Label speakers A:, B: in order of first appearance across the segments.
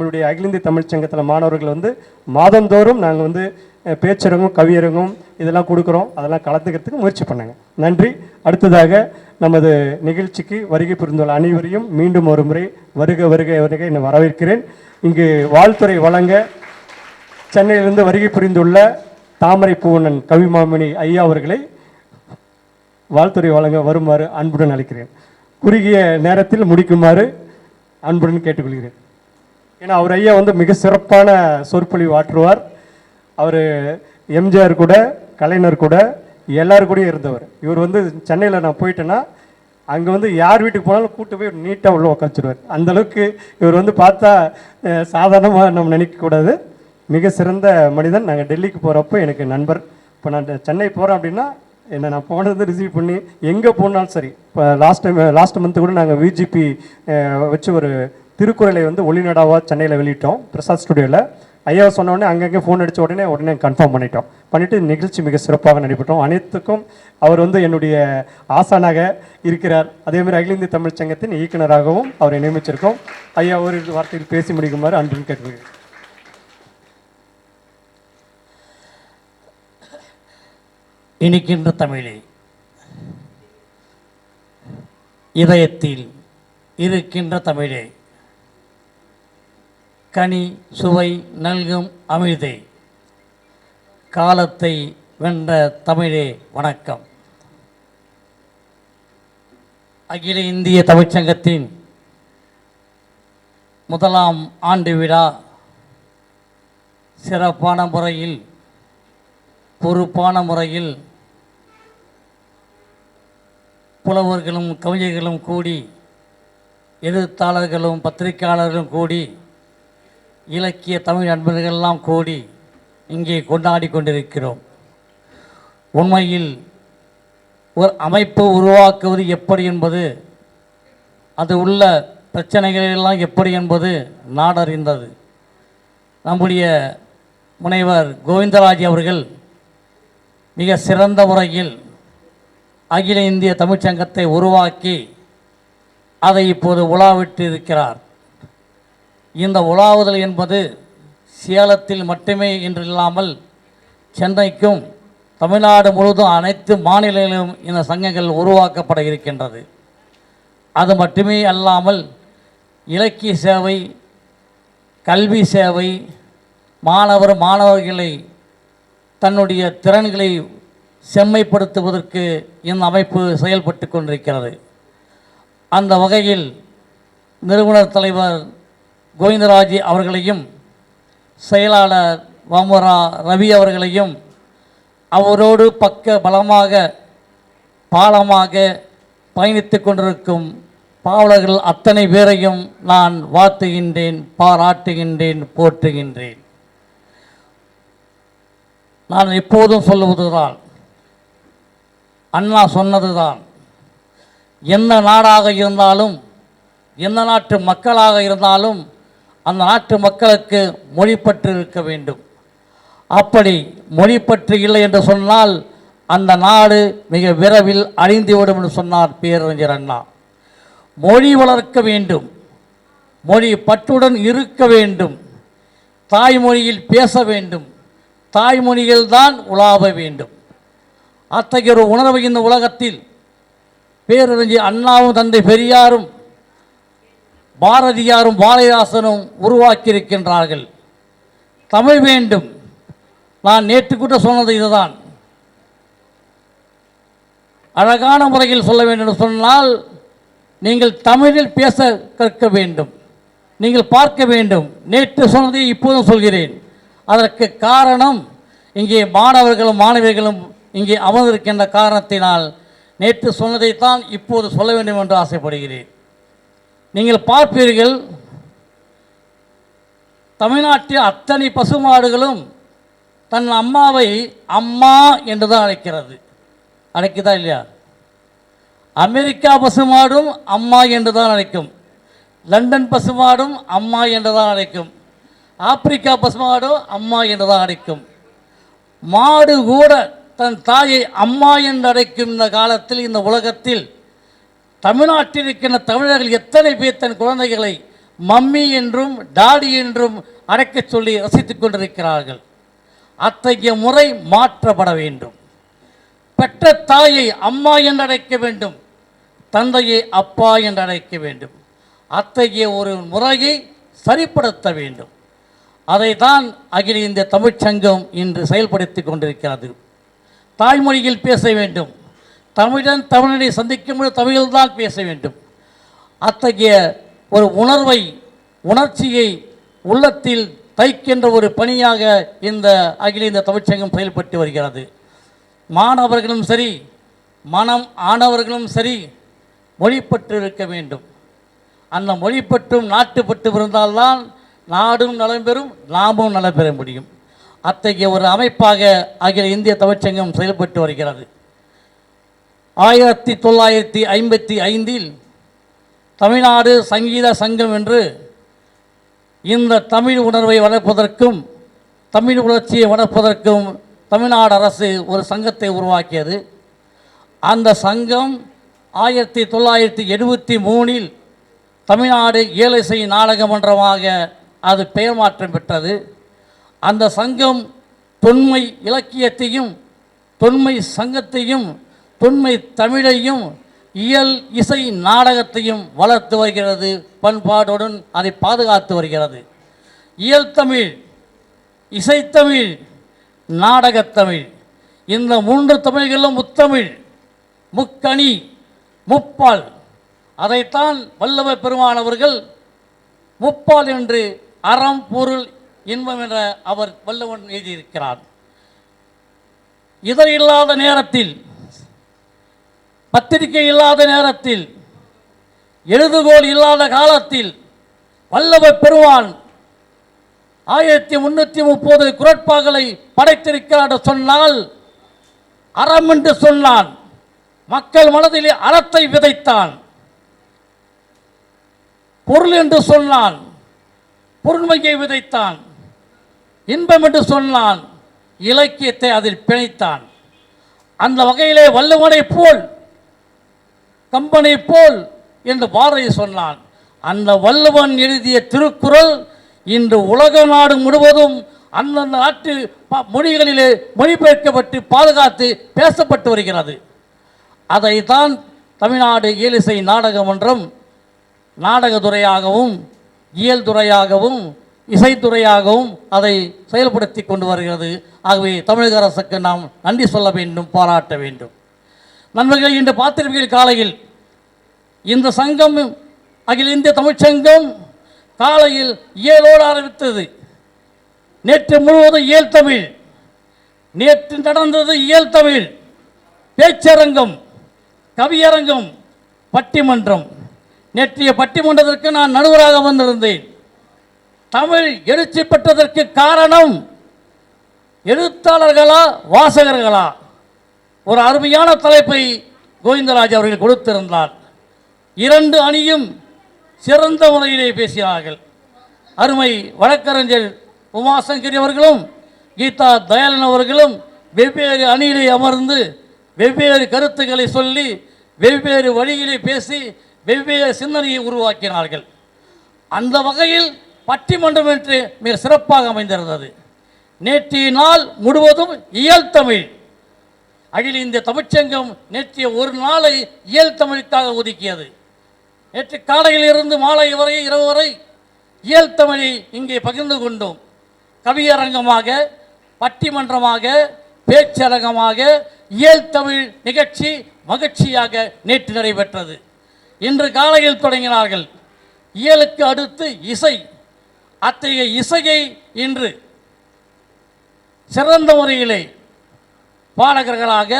A: நம்மளுடைய அகில இந்திய தமிழ் சங்கத்தில் மாணவர்கள் வந்து மாதந்தோறும் நாங்கள் வந்து பேச்சரங்கும் கவியரங்கும் இதெல்லாம் கொடுக்குறோம். அதெல்லாம் கலந்துக்கிறதுக்கு முயற்சி பண்ணாங்க. நன்றி. அடுத்ததாக நமது நிகழ்ச்சிக்கு வருகை புரிந்துள்ள அனைவரையும் மீண்டும் ஒரு முறை வருக வருக வருக நான் வரவேற்கிறேன். இங்கு வாழ்த்துறை வழங்க சென்னையிலிருந்து வருகை புரிந்துள்ள தாமரை பூவனன் கவிமாமணி ஐயா அவர்களை வாழ்த்துறை வழங்க வருமாறு அன்புடன் அழைக்கிறேன். குறுகிய நேரத்தில் முடிக்குமாறு அன்புடன் கேட்டுக்கொள்கிறேன். ஏன்னா அவர் ஐயா வந்து மிக சிறப்பான சொற்பொழிவு ஆற்றுவார். அவர் எம்ஜிஆர் கூட கலைஞர் கூட எல்லாரு கூடயும் இருந்தவர். இவர் வந்து சென்னையில் நான் போயிட்டேன்னா அங்கே வந்து யார் வீட்டுக்கு போனாலும் கூட்டு போய் நீட்டாக உள்ள உட்காந்துருவார் அந்தளவுக்கு இவர் வந்து பார்த்தா சாதாரணமாக நம்ம நினைக்கக்கூடாது மிக சிறந்த மனிதன். நாங்கள் டெல்லிக்கு போகிறப்போ எனக்கு நண்பர். இப்போ நான் சென்னை போகிறேன் அப்படின்னா என்னை நான் போனது ரிசீவ் பண்ணி எங்கே போனாலும் சரி இப்போ லாஸ்ட் டைம் லாஸ்ட் மந்த்து கூட நாங்கள் விஜிபி வச்சு ஒரு திருக்குறளை வந்து ஒளிநடாவாக சென்னையில் வெளியிட்டோம். பிரசாத் ஸ்டுடியோவில் ஐயா சொன்ன உடனே அங்கங்கே ஃபோன் அடித்த உடனே உடனே கன்ஃபார்ம் பண்ணிட்டோம். பண்ணிவிட்டு நிகழ்ச்சி மிக சிறப்பாக நடைபெற்றோம். அனைத்துக்கும் அவர் வந்து என்னுடைய ஆசானாக இருக்கிறார். அதே மாதிரி அகில இந்திய தமிழ் சங்கத்தின் இயக்குனராகவும் அவரை நியமிச்சிருக்கோம். ஐயா ஒரு வார்த்தையில் பேசி முடிக்குமாறு அன்பின் கேட்டுக்கொள்கிறேன்.
B: இனிக்கின்ற தமிழே இதயத்தில் இருக்கின்ற தமிழே கனி சுவை நல்கும் அமிழ்தே. காலத்தை வென்ற தமிழே வணக்கம். அகில இந்திய தமிழ்ச்சங்கத்தின் முதலாம் ஆண்டு விழா சிறப்பான முறையில் பொறுப்பான முறையில் புலவர்களும் கவிஞர்களும் கூடி எழுத்தாளர்களும் பத்திரிகையாளர்களும் கூடி இலக்கிய தமிழ் நண்பர்களெல்லாம் கூடி இங்கே கொண்டாடி கொண்டிருக்கிறோம். உண்மையில் ஒரு அமைப்பு உருவாக்குவது எப்படி என்பது அது உள்ள பிரச்சனைகளெல்லாம் எப்படி என்பது நாடறிந்தது. நம்முடைய முனைவர் கோவிந்தராஜ் அவர்கள் மிக சிறந்த முறையில் அகில இந்திய தமிழ்ச்சங்கத்தை உருவாக்கி அதை இப்போது உலாவிட்டு இருக்கிறார். இந்த உலாவுதல் என்பது சேலத்தில் மட்டுமே என்று இல்லாமல் சென்னைக்கும் தமிழ்நாடு முழுவதும் அனைத்து மாநிலங்களிலும் இந்த சங்கங்கள் உருவாக்கப்பட இருக்கின்றது. அது மட்டுமே அல்லாமல் இலக்கிய சேவை கல்வி சேவை மாணவர் மாணவர்களை தன்னுடைய திறன்களை செம்மைப்படுத்துவதற்கு இந்த அமைப்பு செயல்பட்டு கொண்டிருக்கிறது. அந்த வகையில் நிறுவனர் தலைவர் கோவிந்தராஜ் அவர்களையும் செயலாளர் வாமரா ரவி அவர்களையும் அவரோடு பக்க பலமாக பாலமாக பயணித்து கொண்டிருக்கும் பாவலர்கள் அத்தனை பேரையும் நான் வாழ்த்துகின்றேன் பாராட்டுகின்றேன் போற்றுகின்றேன். நான் எப்போதும் சொல்லுவதுதான் அண்ணா சொன்னதுதான் எந்த நாடாக இருந்தாலும் எந்த நாட்டு மக்களாக இருந்தாலும் அந்த நாட்டு மக்களுக்கு மொழி பற்று இருக்க வேண்டும். அப்படி மொழி பற்று இல்லை என்று சொன்னால் அந்த நாடு மிக விரைவில் அழிந்துவிடும் என்று சொன்னார் பேரறிஞர் அண்ணா. மொழி வளர்க்க வேண்டும். மொழி பற்றுடன் இருக்க வேண்டும். தாய்மொழியில் பேச வேண்டும். தாய்மொழியில்தான் உலாவ வேண்டும். அத்தகைய ஒரு உணர்வு இந்த உலகத்தில். பேரறிஞர் அண்ணாவும் தந்தை பெரியாரும் பாரதியாரும் பாரதிதாசனும் உருவாக்கியிருக்கின்றார்கள். தமிழ் வேண்டும். நான் நேற்று கூட சொன்னது இதுதான். அழகான முறையில் சொல்ல வேண்டும் என்று சொன்னால் நீங்கள் தமிழில் பேச கற்க வேண்டும். நீங்கள் பார்க்க வேண்டும். நேற்று சொன்னதை இப்போதும் சொல்கிறேன். அதற்கு காரணம் இங்கே மாணவர்களும் மாணவிகளும் இங்கே அமர்ந்திருக்கின்ற காரணத்தினால் நேற்று சொன்னதைத்தான் இப்போது சொல்ல வேண்டும் என்று ஆசைப்படுகிறேன். நீங்கள் பார்ப்பீர்கள் தமிழ்நாட்டில் அத்தனை பசுமாடுகளும் தன் அம்மாவை அம்மா என்று தான் அழைக்கிறது. அழைக்குதா இல்லையா? அமெரிக்கா பசுமாடும் அம்மா என்று தான் அழைக்கும். லண்டன் பசுமாடும் அம்மா என்று தான் அழைக்கும். ஆப்பிரிக்கா பசுமாடும் அம்மா என்று தான் அழைக்கும். மாடு கூட தன் தாயை அம்மா என்று அழைக்கும் இந்த காலத்தில் இந்த உலகத்தில் தமிழ்நாட்டில் இருக்கின்ற தமிழர்கள் எத்தனை பேர் தன் குழந்தைகளை மம்மி என்றும் டாடி என்றும் அழைக்கச் சொல்லி ரசித்துக் கொண்டிருக்கிறார்கள்? அத்தகைய முறை மாற்றப்பட வேண்டும். பெற்ற தாயை அம்மா என்று அழைக்க வேண்டும். தந்தையை அப்பா என்று அழைக்க வேண்டும். அத்தகைய ஒரு முறையை சரிப்படுத்த வேண்டும். அதைத்தான் அகில இந்திய தமிழ்ச் சங்கம் இன்று செயல்படுத்தி கொண்டிருக்கிறது. தாய்மொழியில் பேச வேண்டும். தமிழன் தமிழனை சந்திக்கும் பொழுது தமிழில்தான் பேச வேண்டும். அத்தகைய ஒரு உணர்வை உணர்ச்சியை உள்ளத்தில் தைக்கின்ற ஒரு பணியாக இந்த அகில இந்த தமிழ்ச்சங்கம் செயல்பட்டு வருகிறது. மாணவர்களும் சரி மனம் ஆனவர்களும் சரி மொழிப்பற்று இருக்க வேண்டும். அந்த மொழிப்பற்றும் நாட்டுப்பட்டு இருந்தால்தான் நாடும் நலம் பெறும் நாமும் நலம் பெற முடியும். அத்தகைய ஒரு அமைப்பாக அகில இந்திய தமிழ்ச்சங்கம் செயல்பட்டு வருகிறது. ஆயிரத்தி தொள்ளாயிரத்தி ஐம்பத்தி ஐந்தில் தமிழ்நாடு சங்கீத சங்கம் என்று இந்த தமிழ் உணர்வை வளர்ப்பதற்கும் தமிழ் உணர்ச்சியை வளர்ப்பதற்கும் தமிழ்நாடு அரசு ஒரு சங்கத்தை உருவாக்கியது. அந்த சங்கம் ஆயிரத்தி தொள்ளாயிரத்தி எழுபத்தி மூணில் தமிழ்நாடு ஏழிசை நாடக மன்றமாக அது பெயர் மாற்றம் பெற்றது. அந்த சங்கம் தொன்மை இலக்கியத்தையும் தொன்மை சங்கத்தையும் தொன்மை தமிழையும் இயல் இசை நாடகத்தையும் வளர்த்து வருகிறது. பண்பாடுடன் அதை பாதுகாத்து வருகிறது. இயல் தமிழ் இசைத்தமிழ் நாடகத்தமிழ் இந்த மூன்று தமிழ்களும் முத்தமிழ் முக்கணி முப்பால். அதைத்தான் வல்லவ பெருமானவர்கள் முப்பால் என்று அறம் பொருள் இன்பம் என்ற அவர் வல்லவன் எழுதியிருக்கிறார். இதழ் இல்லாத நேரத்தில் பத்திரிகை இல்லாத நேரத்தில் எழுதுகோல் இல்லாத காலத்தில் வல்லவ பெருவான் ஆயிரத்தி முன்னூற்றி முப்பது குரட்பாக்களை படைத்திருக்கிறார் என்று சொன்னால் அறம் என்று சொன்னான். மக்கள் மனதிலே அறத்தை விதைத்தான். பொருள் என்று சொன்னான். பொருண்மையை விதைத்தான். இன்பம் என்று சொன்னான். இலக்கியத்தை அதில் பிணைத்தான். அந்த வகையிலே வல்லுவனை போல் கம்பனை போல் என்று பாரதி சொன்னான். அந்த வள்ளுவன் எழுதிய திருக்குறள் இன்று உலக நாடு முழுவதும் அந்தந்த நாட்டு மொழிகளிலே மொழிபெயர்க்கப்பட்டு பாதுகாத்து பேசப்பட்டு வருகிறது. அதைத்தான் தமிழ்நாடு இயலிசை நாடகமன்றம் நாடகத்துறையாகவும் இயல் துறையாகவும் இசைத்துறையாகவும் அதை செயல்படுத்தி கொண்டு வருகிறது. ஆகவே தமிழக அரசுக்கு நாம் நன்றி சொல்ல வேண்டும் பாராட்ட வேண்டும். நண்பர்கள் இன்று பார்த்திருப்பீர்கள் காலையில். இந்த சங்கம் அகில இந்திய தமிழ்ச்சங்கம் காலையில் இயலோடு ஆரம்பித்தது. நேற்று முழுவதும் இயல் தமிழ். நேற்று நடந்தது இயல் தமிழ். பேச்சரங்கம் கவியரங்கம் பட்டிமன்றம். நேற்றைய பட்டிமன்றத்திற்கு நான் நடுவராக வந்திருந்தேன். தமிழ் எழுச்சி பெற்றதற்கு காரணம் எழுத்தாளர்களா வாசகர்களா? ஒரு அருமையான தலைப்பை கோவிந்தராஜ் அவர்கள் கொடுத்திருந்தார். இரண்டு அணியும் சிறந்த முறையிலே பேசினார்கள். அருமை வழக்கறிஞர் உமாசங்கரி அவர்களும் கீதா தயாளன் அவர்களும் வெவ்வேறு அணியிலே அமர்ந்து வெவ்வேறு கருத்துக்களை சொல்லி வெவ்வேறு வழியிலே பேசி வெவ்வேறு சிந்தனையை உருவாக்கினார்கள். அந்த வகையில் பட்டிமன்றம் என்று மிக சிறப்பாக அமைந்திருந்தது. நேற்றைய நாள் முழுவதும் இயல் தமிழ். அகில இந்திய தமிழ்ச்சங்கம் நேற்றைய ஒரு நாளை இயல் தமிழுக்காக ஒதுக்கியது. நேற்று காலையில் இருந்து மாலை வரை இரவு வரை இயல் தமிழை இங்கே பகிர்ந்து கொண்டோம். கவியரங்கமாக பட்டிமன்றமாக பேச்சரங்கமாக இயல் தமிழ் நிகழ்ச்சி மகிழ்ச்சியாக நேற்று நடைபெற்றது. இன்று காலையில் தொடங்கினார்கள். இயலுக்கு அடுத்து இசை. அத்தகைய இசையை இன்று சிறந்த முறையிலே பாடகர்களாக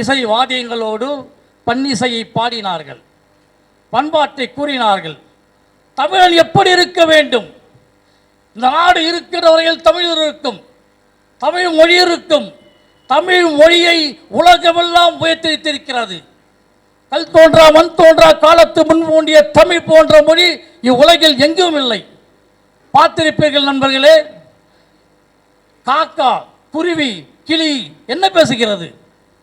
B: இசை வாத்தியங்களோடு பன்னிசையை பாடினார்கள். பண்பாட்டை கூறினார்கள். தமிழன் எப்படி இருக்க வேண்டும்? இந்த நாடு இருக்கிற வரையில் தமிழ் இருக்கும். தமிழ் மொழி இருக்கும். தமிழ் மொழியை உலகமெல்லாம் உயர்த்தித்திருக்கிறது கல் தோன்றா மண் தோன்றா காலத்து முன் தோன்றிய தமிழ் போன்ற மொழி இவ்வுலகில் எங்கும் இல்லை. பார்த்திருப்பீர்கள் நண்பர்களே காக்கா குருவி கிளி என்ன பேசுகிறது?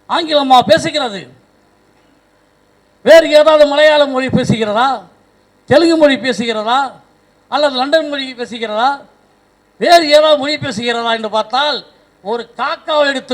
B: ஆங்கிலமா பேசுகிறது? வேறு ஏதாவது மலையாள மொழி பேசுகிறதா? தெலுங்கு மொழி பேசுகிறதா? அல்லது லண்டன் மொழி பேசுகிறதா? வேறு ஏதாவது மொழி பேசுகிறதா என்று பார்த்தால் ஒரு காக்காவை எடுத்து